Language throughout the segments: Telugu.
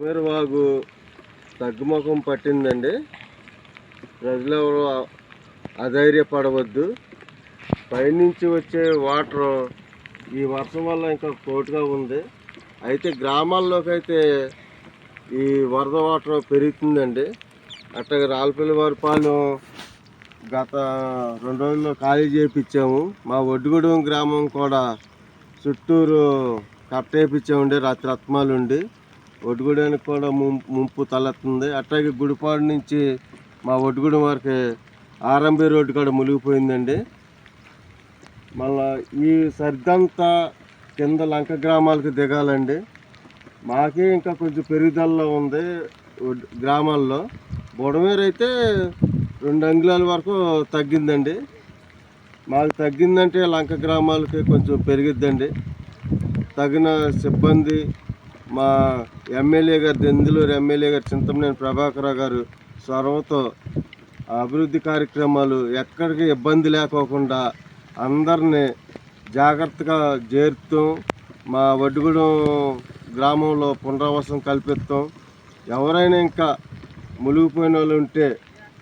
వాగు తగ్గుముఖం పట్టిందండి. ప్రజలెవరు అధైర్యపడవద్దు. పైనుంచి వచ్చే వాటర్ ఈ వర్షం వల్ల ఇంకా కోటుగా ఉంది. అయితే గ్రామాల్లోకి అయితే ఈ వరద వాటర్ పెరుగుతుందండి. అట్టగా రాలపల్లి వారిపాలెం గత రెండు రోజుల్లో ఖాళీ చేయించాము మా ఒడ్డుగూడెం గ్రామం కూడా చుట్టూరు కట్టేపించామండి రాత్రి రత్మాలు ఉండి ఒడ్డుగూడెనికి కూడా ముంపు ముంపు తలెత్తుంది. అట్లాగే గుడిపాడు నుంచి మా ఒడ్డుగూడెం వరకు ఆర్ఎంబి రోడ్డు కూడా మునిగిపోయిందండి. మళ్ళా ఈ సర్దంతా కింద లంక గ్రామాలకు దిగాలండి. మాకే ఇంకా కొంచెం పెరుగుదలలో ఉంది గ్రామాల్లో. బుడమేరు అయితే రెండు అంగుళాల వరకు తగ్గిందండి. మాకు తగ్గిందంటే లంక గ్రామాలకి కొంచెం పెరిగిద్దండి. తగిన సిబ్బంది మా ఎమ్మెల్యే గారు దెందులూరు ఎమ్మెల్యే గారు చింతమనేని ప్రభాకర్ గారు చొరవతో అభివృద్ధి కార్యక్రమాలు ఎక్కడికి ఇబ్బంది లేకోకుండా అందరినీ జాగ్రత్తగా చేరుతాం మా వడ్డుగూడెం గ్రామంలో పునరావాసం కల్పిస్తాం. ఎవరైనా ఇంకా మునిగిపోయిన వాళ్ళు ఉంటే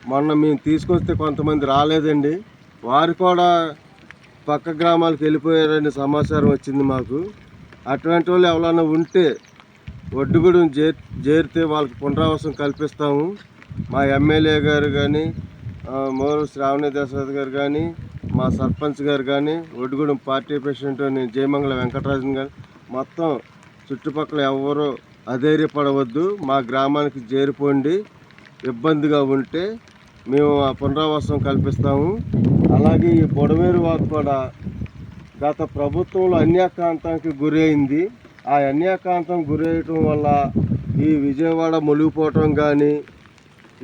మొన్న మేము తీసుకొస్తే కొంతమంది రాలేదండి. వారు కూడా పక్క గ్రామాలకు వెళ్ళిపోయారని సమాచారం వచ్చింది మాకు. అటువంటి వాళ్ళు ఎవరైనా ఉంటే ఒడ్డుగూడెం జే చేరితే వాళ్ళకి పునరావాసం కల్పిస్తాము. మా ఎమ్మెల్యే గారు కానీ మోరు శ్రావణి దశరథ్ గారు కానీ మా సర్పంచ్ గారు కానీ ఒడ్డుగూడెం పార్టీ ప్రెసిడెంట్ జయమంగళ వెంకటరాజన్ గారు మొత్తం చుట్టుపక్కల ఎవరు అధైర్యపడవద్దు. మా గ్రామానికి చేరిపోండి. ఇబ్బందిగా ఉంటే మేము ఆ పునరావాసం కల్పిస్తాము. అలాగే ఈ బొడమేరు వాకు కూడా గత ప్రభుత్వంలో అన్యాకాంతానికి గురైంది. ఆ అన్యాకాంతం గురయ్యటం వల్ల ఈ విజయవాడ మునిగిపోవటం కానీ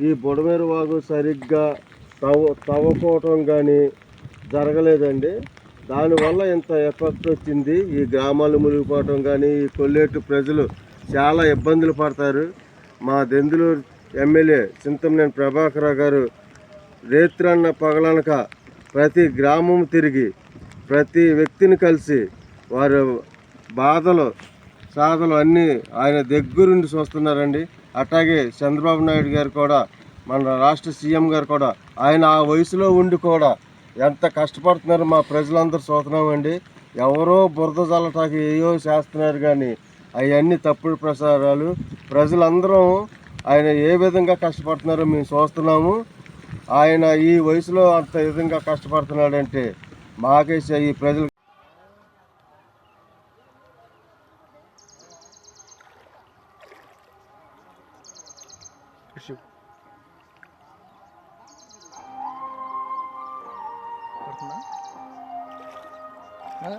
ఈ బుడమేరు వాగు సరిగ్గా తవ్వ తవ్వకోవటం కానీ జరగలేదండి. దానివల్ల ఇంత ఎఫెక్ట్ వచ్చింది. ఈ గ్రామాలు మునిగిపోవటం కానీ ఈ కొల్లేటు ప్రజలు చాలా ఇబ్బందులు పడతారు. మా దెందులూరు ఎమ్మెల్యే చింతమనేని ప్రభాకర్ గారు రేత్రన్న పగలనక ప్రతి గ్రామం తిరిగి ప్రతి వ్యక్తిని కలిసి వారు బాధలు సాధనలు అన్నీ ఆయన దగ్గరుండి చూస్తున్నారండి. అట్లాగే చంద్రబాబు నాయుడు గారు కూడా మన రాష్ట్ర సీఎం గారు కూడా ఆయన ఆ వయసులో ఉండి కూడా ఎంత కష్టపడుతున్నారో మా ప్రజలందరూ చూస్తున్నామండి. ఎవరో బురద జల్లటాకి ఏయో చేస్తున్నారు కానీ అవన్నీ తప్పుడు ప్రసారాలు ప్రజలందరం ఆయన ఏ విధంగా కష్టపడుతున్నారో మేము చూస్తున్నాము. ఆయన ఈ వయసులో అంత విధంగా కష్టపడుతున్నాడంటే మాకేసే ఈ ప్రజలు పడుతుందా ఆ?